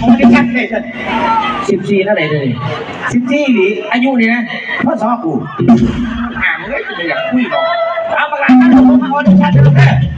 ผมได้ชัดเลยสัตว์สิบสี่เท่าไหร่เลยสิบสี่หรืออายุนี่นะพ่อสอกูห่างเลยจะไม่อยากคุยหรอกเอาประกันกันผมเอาได้ชัดเลย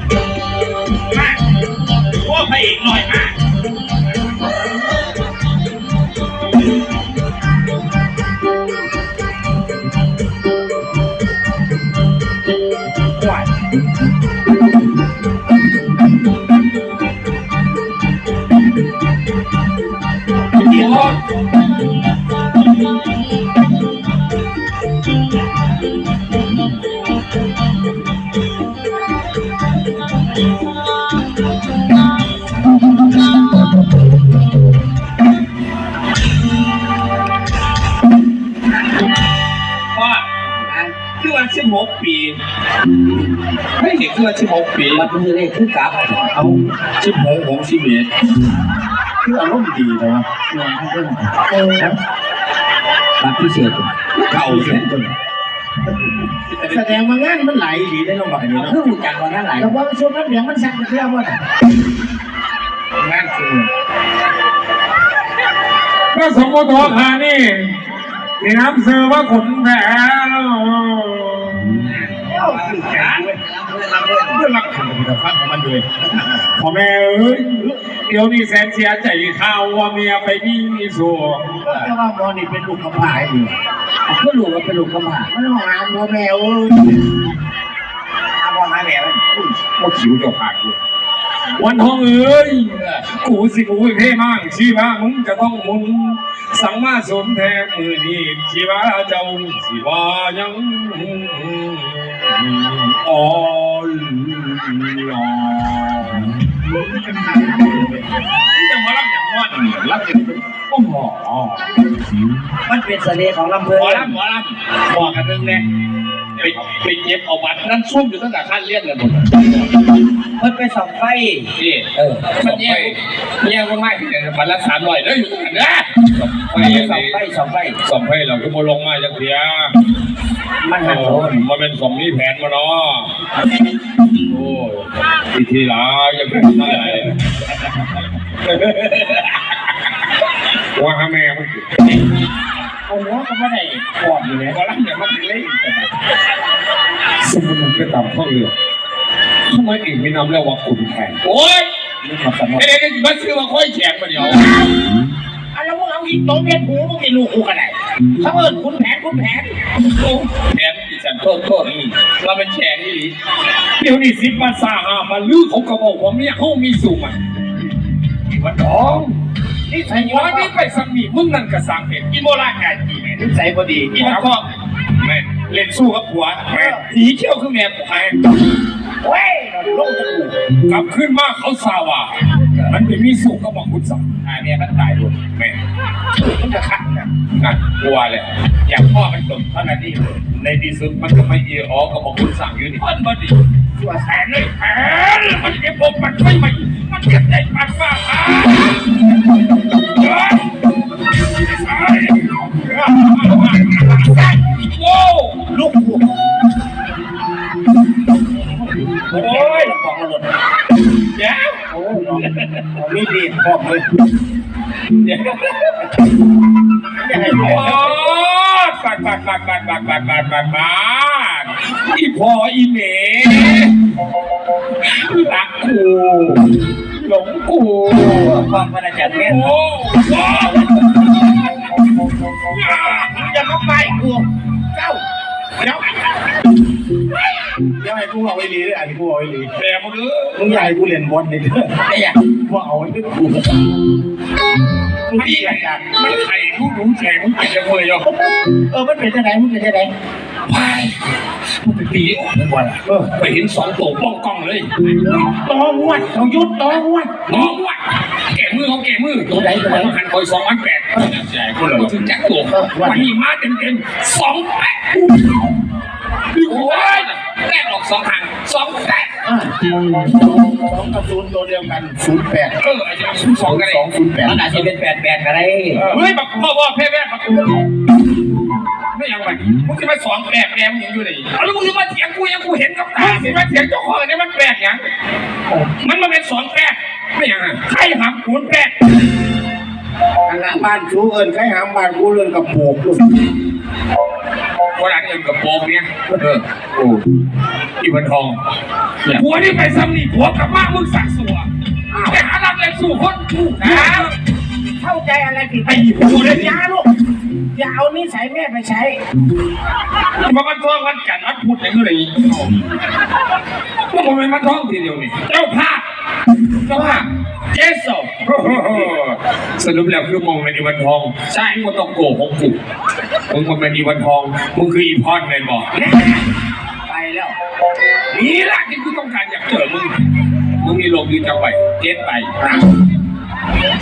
หกปีไม่เห็นคือว่าสิบหกปีมันคือเลขคือกลับเอาสิบหกของสิบเอ็ดคืออารมณ์ดีนะเงินทั้งเรื่องครับบัตรพิเศษเก่าเสียจนแสดงว่างานมันไหลดีได้ลงแบบนี้เนาะเพิ่งรู้จักก่อนนั้นหลายแต่ว่าช่วงนั้นเดี๋ยวมันสั่งเที่ยวหมดงานคือก็สมมติว่าพานี่ในน้ำซื้อว่าขนแผล เอ้าคือแขนเว้ยเพื่อรักขันกับฟังของมันด้วยพ่อแม่เอ้ยเดี๋ยวนี้แสนเสียใจข่าวว่าเมียไปมีมีสัวแต่ว่าหมอนี่เป็นลูกกระพายอยู่ก็รู้ว่าเป็นลูกกระบะมันห้องน้ำพ่อแม่เอ้ยอาพ่อหาแม่มันว่าขิวจะขาดอยู่ วันทองเอ้ย กูสิกูเพ่มั่งชีวะมึงจะต้องมุนสังมาสมแทนมือนี้ชีวะเจ้าสิว่ายังอ่อนลอจะมารับอย่างว่ารับอย่างโอ้โหมันเป็นเสน่ห์ของลำเพลิหมอนรับหมอรับบอกกันเรื่องนี้ ไปไปเก็บเอาบัตรนั่นซุ่มอยู่ตั้งแต่ขั้นเรียนเลยหมดมันเป็นสองไฟนี่เออมันแย่แย่มากๆบัตรละสามร้อยแล้วอยู่ตรงนั้นนะไปมันยัเป็นงสไงองไฟสองไฟสองไฟเราก็โมลงมาจากเสียมันหักโดนมันเป็นสมนี้แผนมาเนาะโอ้ยทีทีหลายังเป็นเท่าไหร่ว่าแม่มัน เอาหัวก็ไม่ได้กอดอยู่เลยพอรับเนี่ยมันเป็นเล่นแต่แบบสมมติมันไปตามข้อเรือทำไมเองไม่นำเรียกว่าขุนแผนโอ้ยนี่มาสมองเอ้ยมันซื้อมาค่อยแข็งมาเดี๋ยวอะแล้วมึงเอาอีกโต๊ะเมียนหูมึงมีลูกกูกันไหนเขาเอิญคุณแผนคุณแผนแข็งดิฉันโทษโทษเราเป็นแข็งนี่เดี๋ยวนี้สิบวันสาหามาลือเขาก็บอกว่าเมียเขามีสูงอะวันน้อง นี่ใส่หัวนี่ไปสักนีมึงนั่นก็สั่งเห็นกินโมลาไก่จีแม่นี่ใส่พอดีกินแล้วก็แม่เล่นสู้กับผัวแม่สีเขียวคือแม่ผมไอ้เว้ยลงตะกูกลับขึ้นมาเขาสาว่ามันไปมีสูงก็บอกคุณสั่งไอ้แม่มันตายด้วยแม่มันจะขัดนะนั่นกลัวเลยอยากพ่อมันจบเท่านั้นนี่ในที่สุดมันก็ไม่เอออกก็บอกคุณสั่งอยู่นี่มันมาดิ ตัวแสนนเลยแผนมันเก็บผมมันไม่ไม่มันเก็บใจมันมากอะโว้ลูกกูโอ้ยบอกมาหล่นเดี๋ยวโอ้ยน้องมีดีพร้อมเลยเดี๋ยวยังไงโอ้เนี่ยบาดบาดบาดบาดบาดบาดบาดบาดบาด อีพออีเมรักกูหลงกูความพระอาจารย์แม่โอ้โหอย่ามาไปกูเจ้าเดี๋ยวยังไงกูเอาไว้ลีด้วยอันนี้กูเอาไว้ลีแต่มึงเออมึงอยากให้กูเล่นบอลนี่เด้อไม่อยากกูเอาไว้ด้วยกูกูนี่เกลียดจังมันไข่ลูกหนูแฉงมันเป็นยังไงอะเออมันเป็นจะไหนมันเป็นจะไหนพายมัน ไปตีออกนั่นวันเออไปเห็นสองตัวป้องกล้องเลยตองวัดเขายุดตองวัดน้องว่ะแก่มือเขาแก่มือตัวไหนตัวไหนมันหันคอยสองพันแปดใช่คนเราถึงแจ็คตัววันนี้มาเต็มเต็มสองแปดโอ้ยแรกออกสองหันสองแปดอ่าสองกับศูนย์ตัวเดียวกันศูนย์แปดเออไอ้จะซื้อสองกันเลสองยศูนย์แปดมันอาจจะเป็นแปดแปดก็ได้เฮ้ยบักพ่อว่าแพ้แพ้บักไม่ยังไง มึงจะมาสองแปดแม่มึงยังอยู่ไหนแล้วมึงจะมาเถียงกูยังกูเห็นกับตาสิมาเถียงเจ้าของเนี่ยมันแปลกยังมันมาเป็นสองแปดไม่ยังไงใครหามคูณแปดบ้านชูเอิญใครหามบ้านกูเรื่องกับปลูกลูกวันนั้นเงินกับโปงเนี่ยเออโอ้อีวันทองผัวนี่ไปซ้ำนี่ผัวกลับมามึงสักสัวไปหาลักเลยสู่คนถูกนะเข้าใจอะไรผิดไอ้ผัวเนี่ยอยาลูก อย่าเอานิสัยแม่ไปใช้มาวันทองวันจันทร์วันพุธอย่างไรก็มันเป็นวันทองทีเดียวนี่เจ้าภาพเจ้าภาพเจสโซสรุปแล้วคือมองเป็นอีวันทอง ใช่มึงต้องโกหกกูมึงมันเป็นอีวันทองมึงคืออีพอดเลยบอกไปแล้วนี่แหละที่กูต้องการอยากเจอมึงมึงมีลมยืนจะไปเจ็ดไป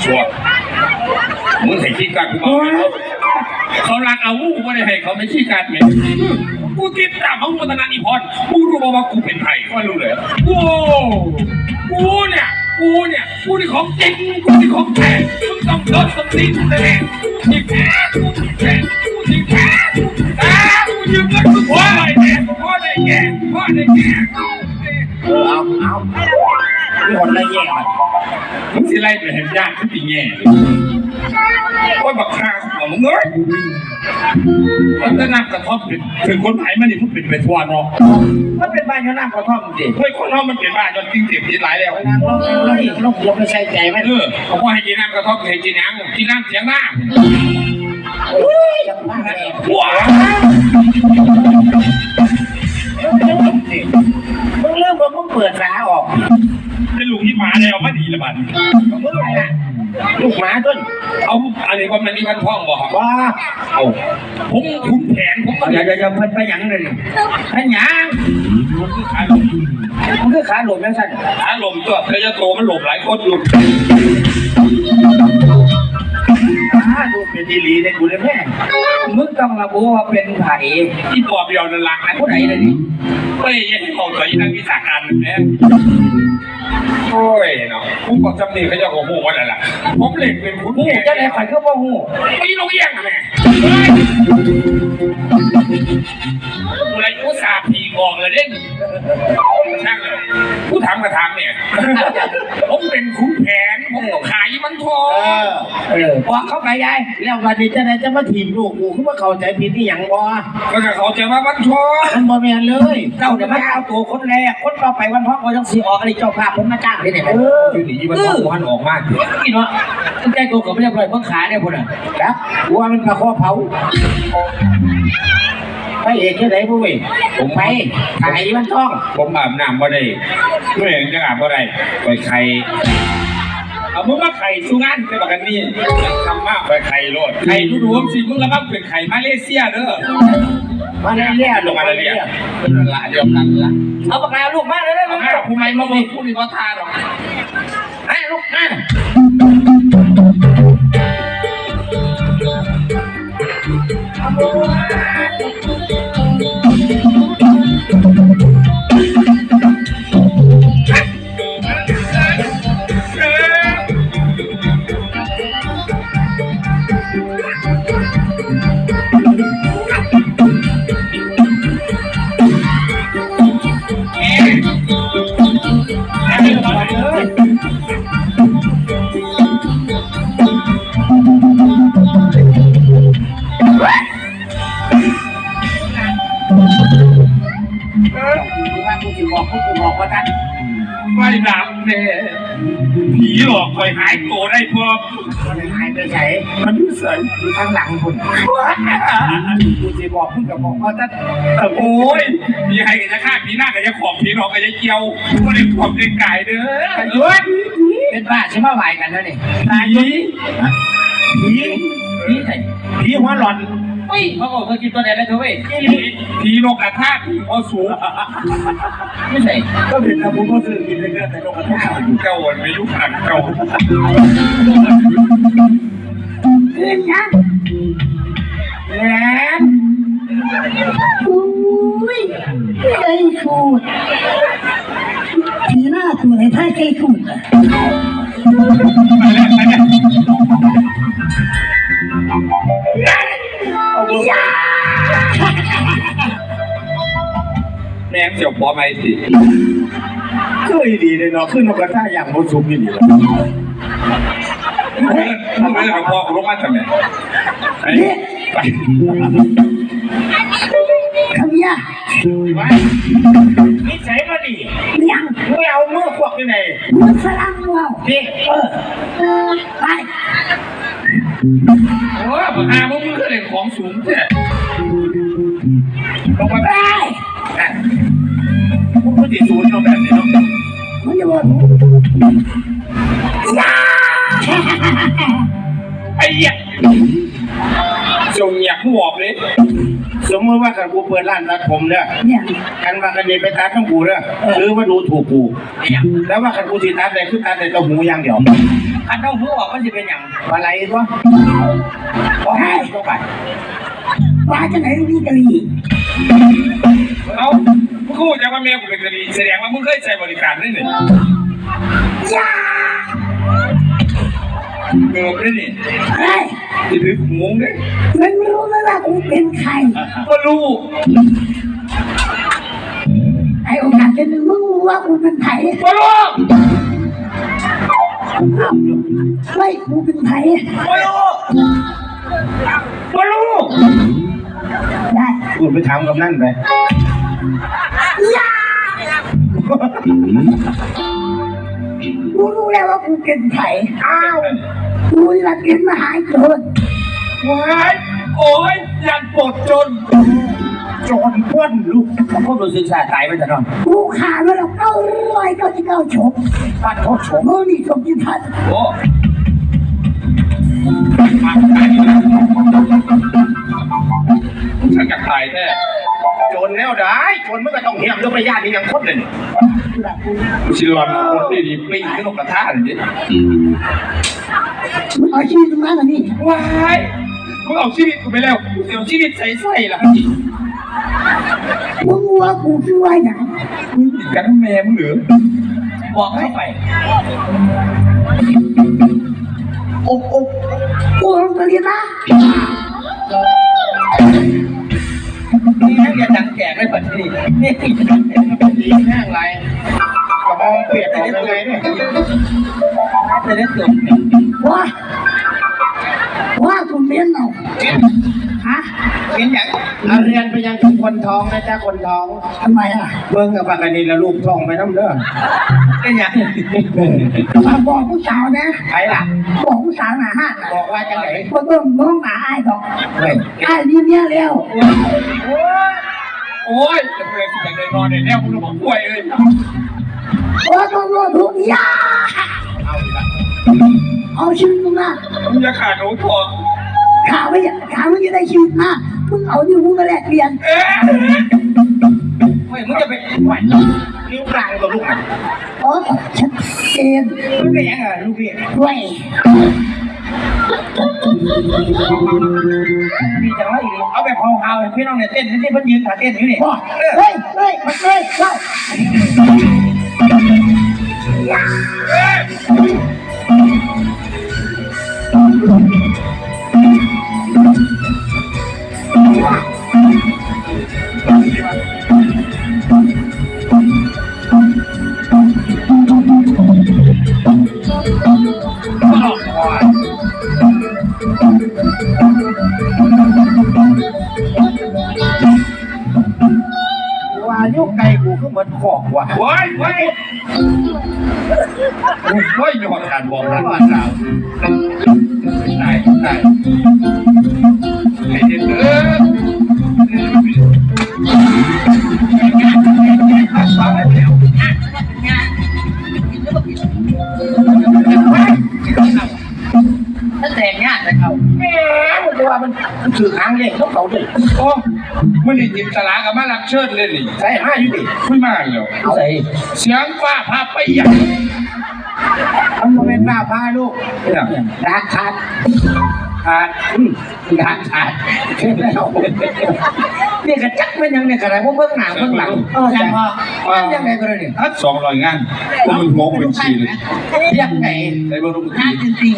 ชัวร์ มึงให้ขี้การกูมาเขารักเอากูไม่ได้ให้เขาไม่ขี้การเหม็นกูติดตามของวัฒนานิพนธ์กูรู้มาว่ากูเป็นใครก็รู้เลยโว้กูเนี่ย กูเนี่ย กูนี่ของจริง กูนี่ของแท้มึงต้องโดนสติแน่ที่แท้กูที่แท้กูที่แท้แต่กูยืมเงินมึงพ่อได้แก่พ่อได้แก่พ่อได้แก่เอาเอา คนละแย่มันมึงสิไล่ไปเห็นญาติที่ปีแง่โอ้ยบักคาของมึงเอ้ยมันจะนับกระทบถึงคนไทยมันนี่มันเป็นไปทั่วเนาะมันเป็นบ้านเขาน้ำกระท่อมสิเฮ้ยคนเรามันเป็นบ้าจนจริงเจ็บจริงหลายแล้วนางลงลงอีกลงลงไปใส่ใจไหมเออเขาบอกให้กินน้ำกระทบให้กินน้ำกินน้ำเสียงน้จังบ้าแย่ แล้วมาดีละบัดมึงอะไรล่ะลูกหมาต้นเอาอะไรว่ามันมีพันท่องบอกว้าเอาผมคุณแผนผมก็เดี๋ยวเดี๋ยวเดี๋ยวเพิ่นไปหยังเลยไปหยังขาลมมันคือขาหลบยังสั่นขาลมตัวเธอจะโตมันหลบหลายคนอยู่ขาดูเป็นดีลีในกูเลยแม่มึงต้องระบุว่าเป็นไผ่ที่ปอบเดียวนั่นละนะผู้ใดเลยนี่เฮ้ยยังให้บอกตัวอีนักวิชาการแม่ โอ้ยเนาะผู้กอบจำนี่เขาจะโอ้โหวันนั้นล่ะผมเล่นเป็นคุณหูจะได้ข่อยก็บ่หูไม่ลงเอียงอะแม่อะไรกูสาผีออกเลยเด้งช่างเลยผู้ ถามกระถามเนี่ย ผมเป็นคุณแผนผมต้องขายมันทอเองอเออบอกเข้าไปยายแล้ววันนี้จะได้จะมาถีบลูกกูคือว่าเข้าใจผิดที่หยังบ่ก็จะเขาใจว่ามันทองมันบ่แม่นเลยเจ้าเดี๋ยวมาเอาตัวคนแรกคนต่อไปวันพ่อก็ต้องสีออกอะไรเจ้าภาพผมมาจ้างที่ไหนเอออยู่หนีมันทองมันออกมากเลยกินวะตั้งใจตัวกับไม่เรียบร้อยเพิ่งขาเนี่ยพุ่นอะครับกูว่ามันปลาคอเผา ไปเอกที่ไหนบุ้ยผมไปขายมันท่อง ผมอาบน้ำบ่ได้ไม่เห็นจะอาบบ่ได้ไปไข่เอามึงมาไข่สุงานไปบอกกันนี่ทำมากไปไข่โลดไข่ดูดูสิมึงระวังเป็นไข่มาเลเซียเด้อมาเรียกลงมาเรียเป็นละเดียวกันละเอาปากกาลูกมาเลยเลยเอาแม่ผู้ไม่มาบอกผู้นี้ก็ทาหรอกให้ลูกนั่นว่า ผีหลอกคอยหายโตได้พอมันหายไปไหนมันใส่อยู่ข้างหลังคุณกูจะบอกมึงกับบอกว่าท่านโอ้ยมีใครกันจะฆ่าผีหน้ากันจะขอบผีหลอกกันจะเกี่ยวก็เลยขอบเด็กไก่เด้อหยุดเป็นบ้าใช่ไหมไหวกันนะนี่ตายผีผีผีไหนผีหัวหลอน อุ้ยเขาบอกเคยกินตัวไหนแล้วเธอเว้ยผีนกกระทาผีพอสูงไม่ใช่ก็เป็นอาบุญก็ซื้อกินเลยแต่นกกระทาเจ้าวันไม่ยุคขันเจ้าเล่นยังแหลมอุ้ยไก่ขูดผีหน้าตัวไหนท่าไก่ขูดอะไปแล้วไปแล้ว แม่งเจียวปอไม่สิเคยดีเลยเนาะขึ้นนกกระทาอย่างโมซุมนี่ดีทำไมไม่ได้กับพ่อกูลงมาทำไมไอ้ไปคำเนี้ยนิสัยก็ดียังไม่เอามือพวกที่ไหนมึงฝรั่งว่าวพี่เออ ไป เปิดร้านตัดผมเนี่ยเนี่ยกันว่ากันนี่ไปตัดต้องกูเนี่ยหรือว่าดูถูกกูแล้วว่ากันกูสิตัดแต่คือตัดแต่ตัวหูอย่างเดียวคันต้องหูออกมันจะเป็นอย่างอะไรวะขอให้เข้าไปว่าจะไหนมีกะหรี่เอามึงกูจะว่าเมียกูเป็นกะลีแสดงว่ามึงเคยใช้บริการนี่นี่ยาเงิบนี่นี่เฮ้ยที่ถือหมูเนี่ยมึงรู้ไหมว่ากูเป็นใคร ก็รู้ไอ้โอกาสเป็นหนึ่งมึงรู้ว่ากูเป็นไผ่ก็รู้ไม่กูเป็นไผ่ก็รู้ก็รู้ได้กูไปถามกับนั่นไปยา กูรู้แล้วว่ากูเป็นไผ่อ้าวกูนี่ละเป็นมหาโจรว้ายโอ้ยยันปวดจนโจรพ้นลูกมันก็รู้สึกสะใจไปแต่นอนกูขาดแล้วเราเก้าร้อยเก้าสิบเก้าชมบ้านโคตรโฉมมึงนี่สมจิตพันธ์โอ้มาตายนี่ฉันอยากตายแท้ โจรแล้วได้โจรมันก็ต้องเหี่ยมแล้วไปญาตินี่ยังคดเลยกูชิลอนคนดีดีปิ้งขึ้นนกกระทะเลยดิมึงเอาชีวิตมึงมาหน่อยนี่ว้ายมึงเอาชีวิตกูไปแล้วกูเสียชีวิตใส่ใส่ละมึงว่ากูคือว่าอย่างมึงติดกันแม่มึงเหรือบอกเข้าไปอกอกกูลงไปเรียนนะ นี่ให้เรียนดังแก่ได้แบบนี้นี่ดีแห้งไรกระบองเปียกออกยังไงเนี่ยจะได้เกิดว่า ว่ากูเมียนเอาฮะเป็นอย่างเอาเรียนไปยังถึงคนท้องนะจ๊ะคนท้องทำไมอะเบิ่งกับปากกันนี่ละลูกท้องไปน้ำเด้อเป็นอย่างมาบอกผู้สาวนะใครล่ะบอกผู้สาวหนาห้าบอกว่าจังไหนว่าต้องน้องหนาไอ้ดอกเฮ้ยไอ้นี่เนี่ยแล้วโอ้ยจะเป็นที่จะเดินนอนในแนวมึงบอกป่วยเลยว่าต้องรอถูกยาเอาดีละ เอาชีวิตมึงมามึงจะขาดหนูทองข่าวไม่ข่าวไม่ได้ชีวิตมามึงเอานิ้วมึงมาแลกเปลี่ยนเอ๊ะไม่มึงจะไปไหวนิ้วกลางกับลูกอะอ๋อชัดเจนมึงเป็นอย่างไรลูกพี่เว้ยมีจังไรอีกเอาแบบเฮาๆพี่น้องเนี่ยเต้นที่เพิ่นยืนขาเต้นอยู่นี่บอกเฮ้ยเฮ้ยมันเฮ้ยเฮ้ย ว่ายุกไก่กูก็เหมือนขอกว่ะว้ายว้ายเฮ้ยมีคนการบอกนะว่าสาวตายตายไอ้เด็ กเออถ้าแตกงานแต่เขาแม่มันจะว่ามันมันถือค้างเล่นต้องเขาดิโอ้มันนี่จินตลากับมาลักเชิดเลยนี่ใส่ห้าอยู่ดิไม่มากเลยใส่เสียงฟ้าพาไปอย่างมันมาเป็นหน้าพาลูกเนี่ยดักขาด ขาดอืมดักขาดเช่นแล้วนี่กระจักมันยังเนี่ยกระไรพวกเบื้องหน้าเบื้องหลังเออยังพอยังไงก็ได้เนี่ยทัดสองร้อยงานก็มันงงเป็นชีเลยยังไงในบริบทงานจริง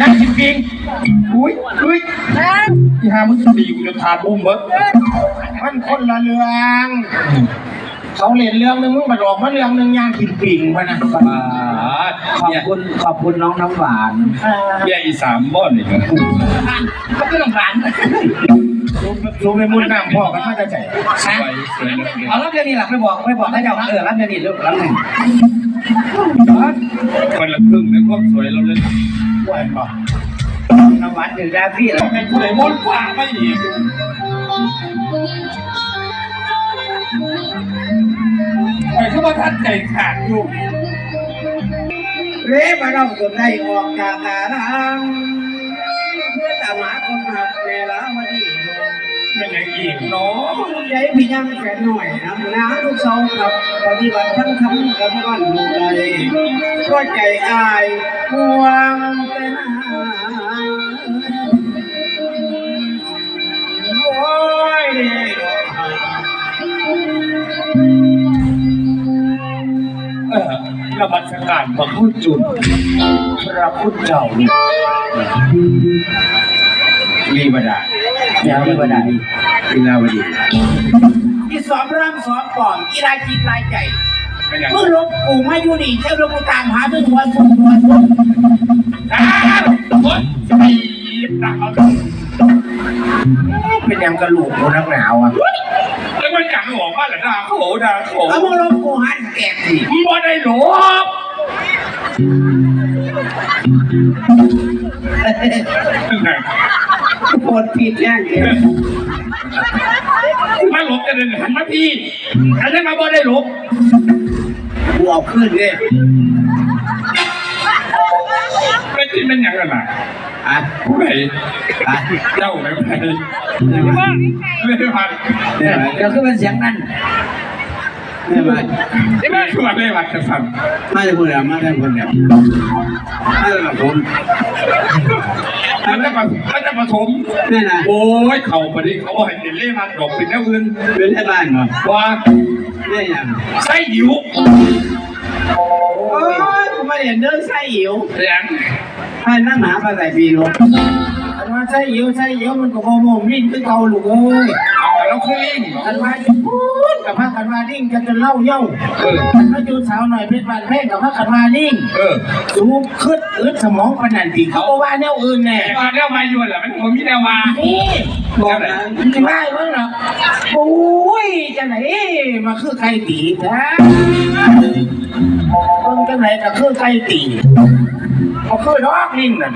งานจริงๆอุ้ยอุ้ยที่หามึงตีกูจะทาบุ้มเบิร์มันคนละเรื่อง เขาเล่นเรื่องหนึงมึงมาหลอกมาเรื่องหนึงย่างกินปิ่งไปนะบาดขอบเนี่ยคุณขอบคุณน้องน้ำหวาน เออเนี่ยอีสามบ้อนนี่ครับก็คือลำบากซูมไปมุดน้ำพ่อกันมาจะใจสวยสวยเหลือเกินเอารับเดือนนี้หลักไปบอกไปบอกให้เจ้าเออรับเดือนนี้ลูกรับหนึ่งคนละครึ่งในความสวยเราเลยไหวป่ะน้ำหวานถึงได้พี่แล้วเป็นผู้ใดมนต์ฟ้าไม่อีก แต่ก็มาทันใจขาดอยู่เรียบเราจนได้ออกจากตารางเพื่อตามหาคนหักเวลาวันนี้เป็นอย่างอีกเนาะใจพี่ยังแค่หน่อยนะน้ำทุกเสากับปฏิบัติทั้งคำกับวันอยู่ใดก็ใจอายห่วงแต่น อระบัดสการพระพุทธจุดพระพุทธเจ้านี่ลีบดาอย่าไม่บันไดลีลาวดีที่สอบร่างสอบก่อนกีฬาจิตลายใจเมื่อลบกูมาอยู่นี่เจ้าลงตามหาด้วยหัวสุดหัวสุดอ้าวคนจะไปยิบตาเอาเป็นยังกระลูกคนนักหนาวอะ มันกังหัวบ้านหรือด่าเขาด่าเขาเอามาลบกูหันแกกสิมึงบ่ได้หลบปวดผิดแน่เดียวมาหลบกันเลยหันมาพี่อันนั้นมาบ่ได้หลบกูเอาขึ้นเลยไม่ที่เป็นอย่างนั้นน่ะ อะผู้ใดอะเจ้าไหนไปไม่ได้พันเนี่ยเดี๋ยวขึ้นเป็นเสียงนั่นเนี่ยมาที่ไม่ชวนได้วัดจะฟังมาจากคนเดียวมาจากคนเดียวมาจากผมมันจะมามันจะมาถมนี่นะโอ้ยเขาปดิเขาบอกให้เล่มาดอกเป็นแนวอื่นเป็นที่บ้านเหรอว่าเนี่ยยังไส้หิวโอ้ยกูมาเห็นเรื่องไส้หิวแหลง ให้นั่งหนาปลาใส่ปีลงอันว่าไส้หิวไส้หิวมันก็โมโมมิ่งคือเก่าลูกเอ้ยแต่เราคือลิงอันว่าจะพูดกับพระกันว่านิ่งจะจะเล่าเย่าเอออันว่าจูสาวหน่อยเพชรบานแพงกับพระกันว่านิ่ง เออสูงขึ้นอึดสมองปนันติเขาว่าแนวอื่นแน่มาแนวมาอยู่แหละมันผมมีแนวมานี่บอกนะได้มั้งเหรอโอ้ยจะไหนมาคือใครตีนะคนจะไหนก็คือใครตี เขาคือดอกนิ่งนั่น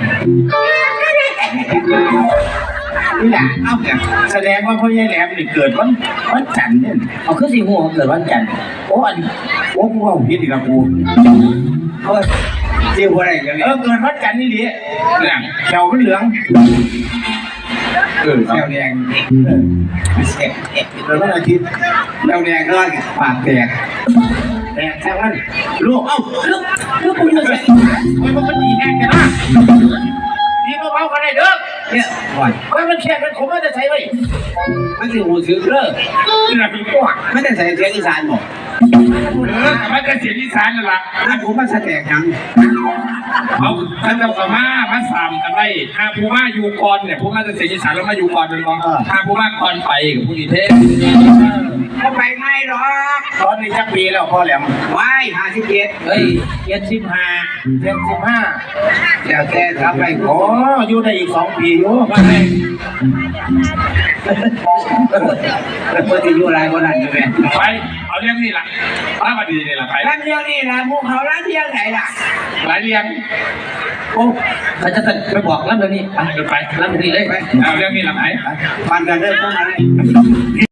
นี่แหละเอาเนี่ยแสดงว่าพ่อใหญ่แหลมนี่เกิดวันวันจันทร์เนี่ยเอาขึ้นสีหัวเกิดวันจันทร์โอ้อันโอ้กูว่าผิดอีกแล้วกูเฮ้ยสีหัวอะไรกันเอเงี้ยอเกิดวันจันทร์นี่ดิแหลงแถวเป็นเหลือง เออแถวแดงเออเกิดวันอาทิตย์แถวแดงก็ปากแดงแดงแค่วันลูกเอ้าลูกลูกกูอยู่ไหนมันมันดีแดงกันนะดีมาเบากันได้เด้อ เนี่ยวันมันแค่มันขมมันจะใส่ไว้มันสิหูถือเลิกแหลงไม่ได้ใส่เสียงอีสานบอกเออแต่มันจะเสียงอีสานนั่นแหละถ้าผมมันแสดงยังเอาท่านเจ้ากับมามาสามกันไว้ถ้าผู้มาอยู่ก่อนเนี่ยผู้มาจะเสียงอีสานแล้วมาอยู่ก่อนเป็นกองถ้าผู้มาก่อนไปกับผู้อีเทศก็ไปไม่หรอกตอนนี้จักปีแล้วพ่อแหลมไม่ห้าสิบเจ็ดเฮ้ยเจ็ดสิบห้าเจ็ดสิบห้าเดี๋ยวแกกลับไปโอ้อยู่ได้อีกสองปีอยุ่ว่าไงเพื่อที่อยู่ไรคนนั้นอยู่ไหมไปเอาเรื่องนี้ล่ะพระบดีนี่ล่ะไปร้านเดียวนี่แหละมุกเขาร้านเดียวไหนล่ะหลายเรียงโอ้เขาจะไปบอกร้านเดี๋ยวนี้ไปเดี๋ยวไปรับเดี๋ยวนี้เลยไปเอาเรื่องนี้ล่ะไปฟันกันเริ่มต้นอะไร